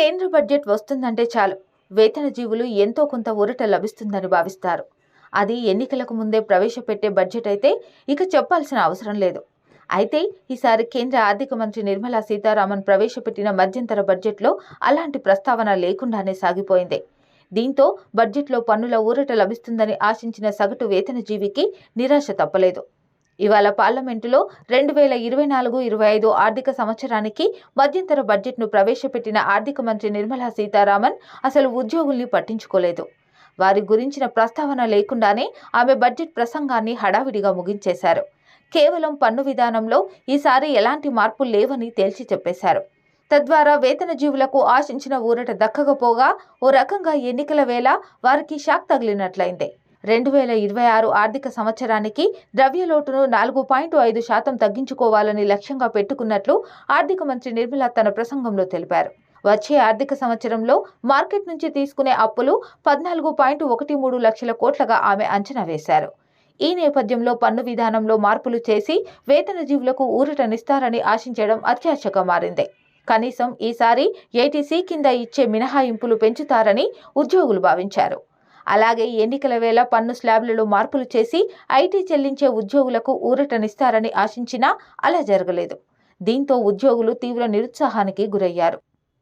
కేంద్ర బడ్జెట్ వస్తుందంటే చాలు. వేతన జీవులు ఎంతో కొంత ఊరట లభిస్తుందని భావిస్తారు. అది ఎన్నికలకు ముందే ప్రవేశపెట్టే బడ్జెట్ అయితే ఇక చెప్పాల్సిన అవసరం లేదు. అయితే ఈసారి కేంద్ర ఆర్థిక మంత్రి నిర్మలా సీతారామన్ ప్రవేశపెట్టిన మధ్యంతర బడ్జెట్లో అలాంటి ప్రస్తావన లేకుండానే సాగిపోయింది. దీంతో బడ్జెట్లో పన్నుల ఊరట లభిస్తుందని ఆశించిన సగటు వేతనజీవికి నిరాశ తప్పలేదు. ఇవాళ పార్లమెంటులో రెండు వేల ఇరవై నాలుగు ఇరవై ఐదు ఆర్థిక సంవత్సరానికి మధ్యంతర బడ్జెట్ను ప్రవేశపెట్టిన ఆర్థిక మంత్రి నిర్మలా సీతారామన్ అసలు ఉద్యోగుల్ని పట్టించుకోలేదు. వారి గురించిన ప్రస్తావన లేకుండానే ఆమె బడ్జెట్ ప్రసంగాన్ని హడావిడిగా ముగించేశారు. కేవలం పన్ను విధానంలో ఈసారి ఎలాంటి మార్పులు లేవని తేల్చి చెప్పేశారు. తద్వారా వేతన జీవులకు ఆశించిన ఊరట దక్కకపోగా ఓ రకంగా ఎన్నికల వేళ వారికి షాక్ తగిలినట్లయింది. రెండు వేల ఇరవై ఆరు ఆర్థిక సంవత్సరానికి ద్రవ్యలోటును నాలుగు పాయింట్ ఐదు శాతం తగ్గించుకోవాలని లక్ష్యంగా పెట్టుకున్నట్లు ఆర్థిక మంత్రి నిర్మలా తన ప్రసంగంలో తెలిపారు. వచ్చే ఆర్థిక సంవత్సరంలో మార్కెట్ నుంచి తీసుకునే అప్పులు పద్నాలుగు పాయింట్ ఒకటి మూడు లక్షల కోట్లగా ఆమె అంచనా వేశారు. ఈ నేపథ్యంలో పన్ను విధానంలో మార్పులు చేసి వేతన జీవులకు ఊరటనిస్తారని ఆశించడం అత్యాశగా మారింది. కనీసం ఈసారి ఏటీసీ కింద ఇచ్చే మినహాయింపులు పెంచుతారని ఉద్యోగులు భావించారు. అలాగే ఎన్నికల వేళ పన్ను స్లాబ్లలో మార్పులు చేసి ఐటీ చెల్లించే ఉద్యోగులకు ఊరటనిస్తారని ఆశించినా అలా జరగలేదు. దీంతో ఉద్యోగులు తీవ్ర నిరుత్సాహానికి గురయ్యారు.